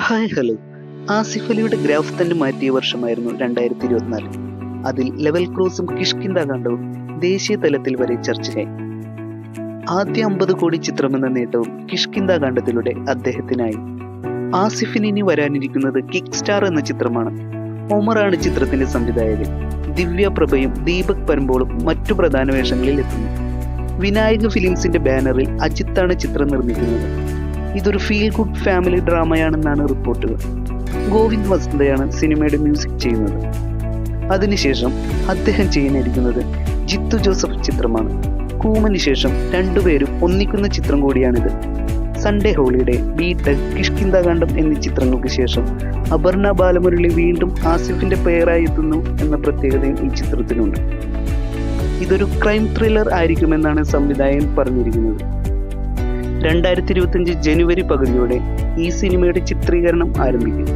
Hi hello Asif അലിയുടെ graph തന്നെ മാറ്റിയ വർഷമായിരുന്നു രണ്ടായിരത്തി ഇരുപത്തിനാല് അതിൽ ലെവൽ ക്രോസും കിഷ്കിന്താകാണ്ഡവും ദേശീയ തലത്തിൽ വരെ ചർച്ചയായി. ആദ്യ അമ്പത് കോടി ചിത്രമെന്ന നേട്ടവും കിഷ്കിന്താകാണ്ഡത്തിലൂടെ അദ്ദേഹത്തിനായി. ആസിഫിന് ഇനി വരാനിരിക്കുന്നത് കിക്ക് സ്റ്റാർ എന്ന ചിത്രമാണ്. ഒമറാണ് ചിത്രത്തിന്റെ സംവിധായകൻ. ദിവ്യ പ്രഭയും ദീപക് പരമ്പോളും മറ്റു പ്രധാന വേഷങ്ങളിൽ എത്തുന്നു. വിനായക ഫിലിംസിന്റെ ബാനറിൽ അജിത്താണ് ചിത്രം നിർമ്മിക്കുന്നത്. ഇതൊരു ഫീൽ ഗുഡ് ഫാമിലി ഡ്രാമയാണെന്നാണ് റിപ്പോർട്ടുകൾ. ഗോവിന്ദ് വസന്തയാണ് സിനിമയുടെ മ്യൂസിക് ചെയ്യുന്നത്. അതിനുശേഷം അദ്ദേഹം ചെയ്യാനിരിക്കുന്നത് ജിത്തു ജോസഫ് ചിത്രമാണ്. കൂമന് ശേഷം രണ്ടുപേരും ഒന്നിക്കുന്ന ചിത്രം കൂടിയാണിത്. Sunday holiday B tech Kishkindhakandam എന്നീ ചിത്രങ്ങൾക്ക് ശേഷം അപർണ ബാലമുരളി വീണ്ടും ആസിഫിന്റെ പേരായി എത്തുന്നു എന്ന പ്രത്യേകതയും ഈ ചിത്രത്തിനുണ്ട്. ഇതൊരു ക്രൈം ത്രില്ലർ ആയിരിക്കുമെന്നാണ് സംവിധായകൻ പറഞ്ഞിരിക്കുന്നത്. രണ്ടായിരത്തി ഇരുപത്തിയഞ്ച് ജനുവരി പകുതിയോടെ ഈ സിനിമയുടെ ചിത്രീകരണം ആരംഭിക്കും.